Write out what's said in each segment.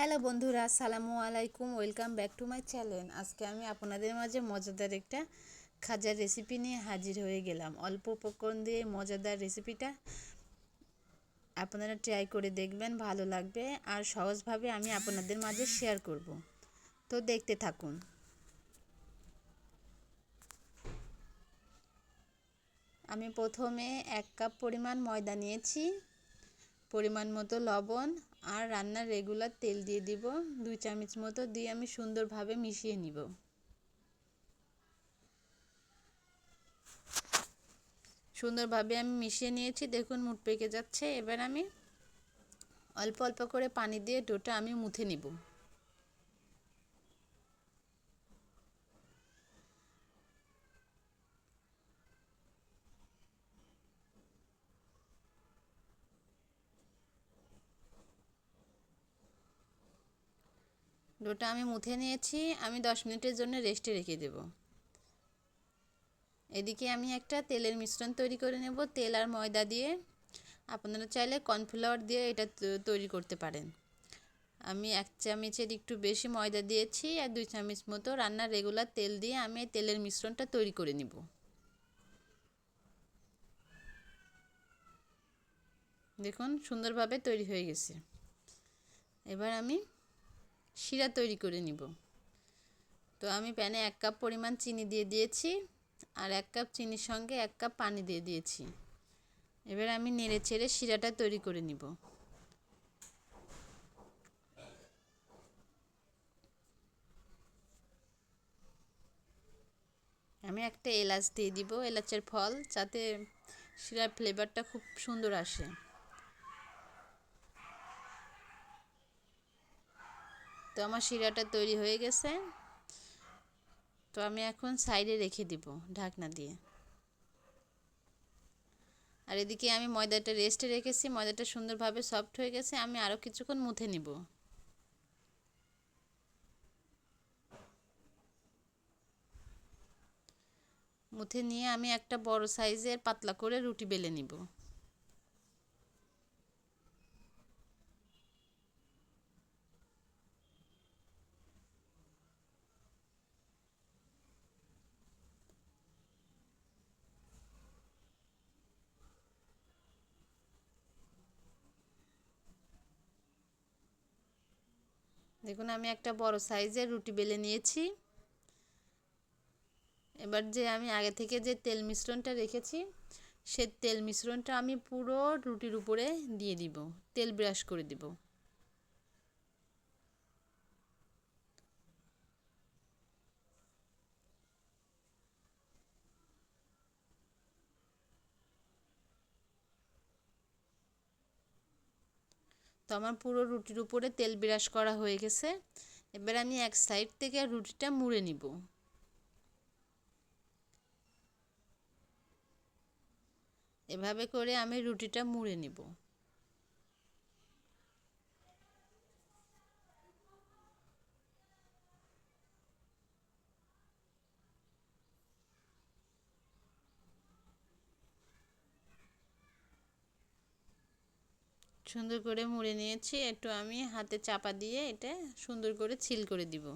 Hello বন্ধুরা, আসসালামু আলাইকুম, welcome back to my channel. আজকে আমি আপনাদের মাঝে মজাদার একটা খাজার রেসিপি নিয়ে হাজির হয়ে গেলাম। অল্প উপকরণ দিয়ে মজাদার রেসিপিটা আপনারা ট্রাই করে দেখবেন, ভালো লাগবে। আর সহজভাবে আমি আপনাদের মাঝে শেয়ার করব। তো দেখতে থাকুন। আমি প্রথমে এক কাপ পরিমাণ ময়দা নিয়েছি। পরিমাণ মতো লবণ আর রান্নার রেগুলার তেল দিয়ে দিব। দুই চামচ মতো দিয়ে আমি সুন্দরভাবে মিশিয়ে নিব। সুন্দরভাবে আমি মিশিয়ে নিয়েছি। দেখুন মুট পেকে যাচ্ছে। এবার আমি অল্প অল্প করে পানি দিয়ে ডোটা আমি মুথে নিব। ডোটা আমি মুথে নিয়েছি, আমি দশ মিনিটের জন্য রেস্টে রেখে দেব। এদিকে আমি একটা তেলের মিশ্রণ তৈরি করে নেব, তেল আর ময়দা দিয়ে। আপনারা চাইলে কর্নফ্লাওয়ার দিয়ে এটা তৈরি করতে পারেন। আমি এক চামচের একটু বেশি ময়দা দিয়েছি আর দুই চামচ মতো রান্নার রেগুলার তেল দিয়ে আমি তেলের মিশ্রণটা তৈরি করে নিব। দেখুন, সুন্দরভাবে তৈরি হয়ে গেছে। এবার আমি শিরা তৈরি করে নিব। তো আমি প্যানে এক কাপ পরিমাণ চিনি দিয়ে দিয়েছি আর এক কাপ চিনির সঙ্গে এক কাপ পানি দিয়ে দিয়েছি। এবার আমি নেড়ে ছেড়ে শিরাটা তৈরি করে নিব। আমি একটা এলাচ দিয়ে দিব, এলাচের ফল, যাতে শিরার ফ্লেভারটা খুব সুন্দর আসে। তো আমার শিরাটা তৈরি হয়ে গেছে। তো আমি এখন সাইডে রেখে দিব ঢাকনা দিয়ে। আর এদিকে আমি ময়দাটা রেস্টে রেখেছি, ময়দাটা সুন্দরভাবে সফট হয়ে গেছে, আমি আরও কিছুক্ষণ মুথে নিব। মুথে নিয়ে আমি একটা বড় সাইজের পাতলা করে রুটি বেলে নিব। দেখুন, আমি একটা বড় সাইজের রুটি বেলে নিয়েছি। এবার যে আমি আগে থেকে যে তেল মিশ্রণটা রেখেছি, সে তেল মিশ্রণটা আমি পুরো রুটির উপরে দিয়ে দিব, তেল ব্রাশ করে দিব। তো আমার পুরো রুটির উপরে তেল বিরাস করা হয়ে গেছে। এবার আমি এক সাইড থেকে রুটিটা মুড়ে নিব। এভাবে করে আমি রুটিটা মুড়ে নিব। সুন্দর করে মুড়ে নিয়েছি, একটু আমি হাতে চাপা দিয়ে এটা সুন্দর করে ছিল করে দিব।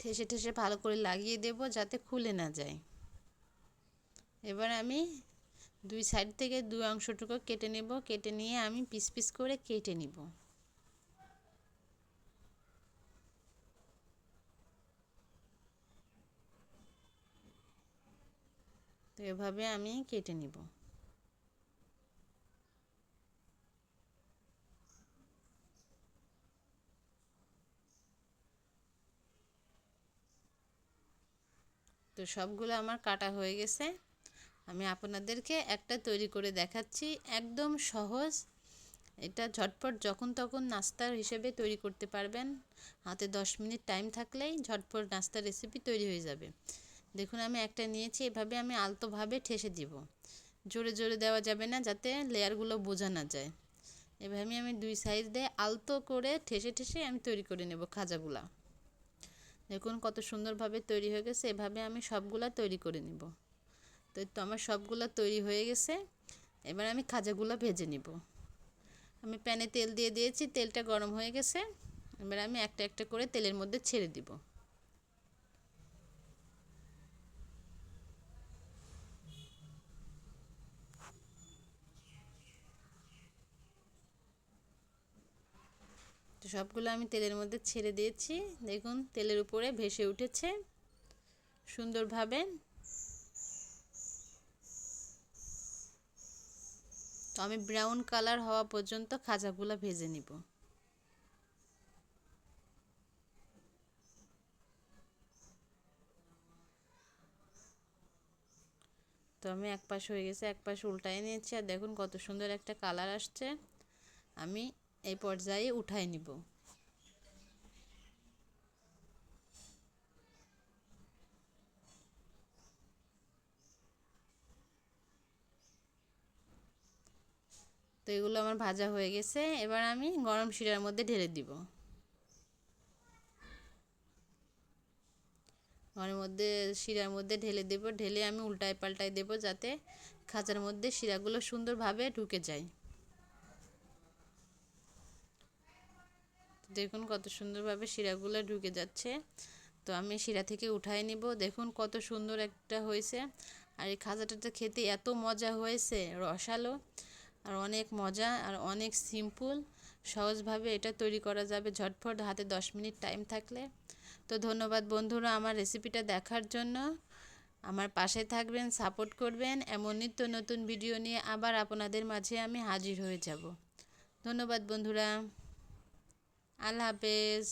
ঠেসে ঠেসে ভালো করে লাগিয়ে দেব যাতে খুলে না যায়। এবার আমি দুই সাইড থেকে দুই অংশটুকু কেটে নেব, কেটে নিয়ে আমি পিস পিস করে কেটে নিব। তো এভাবে আমি কেটে নিব। তো সবগুলো আমার কাটা হয়ে গেছে। আমি আপনাদেরকে একটা তৈরি করে দেখাচ্ছি। একদম সহজ। এটা ঝটপট যখন তখন নাস্তার হিসেবে তৈরি করতে পারবেন। হাতে দশ মিনিট টাইম থাকলেই ঝটপট নাস্তার রেসিপি তৈরি হয়ে যাবে। দেখুন, আমি একটা নিয়েছি, এভাবে আমি আলতোভাবে ঠেসে দিব। জোরে জোরে দেওয়া যাবে না যাতে লেয়ারগুলো বোঝা না যায়। এভাবে আমি দুই সাইড দিয়ে আলতো করে ঠেসে ঠেসে আমি তৈরি করে নেব খাজাগুলা। দেখুন কত সুন্দরভাবে তৈরি হয়ে গেছে। এভাবে আমি সবগুলা তৈরি করে নিব। তো তো আমার সবগুলো তৈরি হয়ে গেছে। এবার আমি খাজাগুলো ভেজে নিব। আমি প্যানে তেল দিয়ে দিয়েছি, তেলটা গরম হয়ে গেছে। এবার আমি একটা একটা করে তেলের মধ্যে ছেড়ে দিব। তো সবগুলো আমি তেলের মধ্যে ছেড়ে দিয়েছি। দেখুন, তেলের উপরে ভেসে উঠেছে। সুন্দরভাবে তো আমি ব্রাউন কালার হওয়া পর্যন্ত খাজাগুলো ভেজে নিব। তো আমি এক পাশ হয়ে গেছে, এক পাশ উল্টাই নিয়েছি। আর দেখুন কত সুন্দর একটা কালার আসছে। আমি এই পর্যায়ে উঠাই নিব। তো এগুলো আমার ভাজা হয়ে গেছে। এবার আমি গরম শিরার মধ্যে ঢেলে দিব। ঘরের মধ্যে, শিরার মধ্যে ঢেলে দেব। ঢেলে আমি উল্টায় পাল্টায় দেব যাতে খাঁচার মধ্যে শিরাগুলো সুন্দরভাবে ঢুকে যায়। দেখুন কত সুন্দরভাবে শিরাগুলো ঢুকে যাচ্ছে। তো আমি শিরা থেকে উঠাই নিব। দেখুন কত সুন্দর একটা হয়েছে। আর এই খাজাটাতে খেতে এত মজা হয়েছে। রসালো। আর অনেক মজা আর অনেক সিম্পল সহজভাবে এটা তৈরি করা যাবে। ঝটফট হাতে দশ মিনিট টাইম থাকলে। তো ধন্যবাদ বন্ধুরা আমার রেসিপিটা দেখার জন্য। আমার পাশে থাকবেন সাপোর্ট করবেন। এমন নিত্য নতুন ভিডিও নিয়ে আবার আপনাদের মাঝে আমি হাজির হয়ে যাব। ধন্যবাদ বন্ধুরা। আল্লাহ হাফেজ।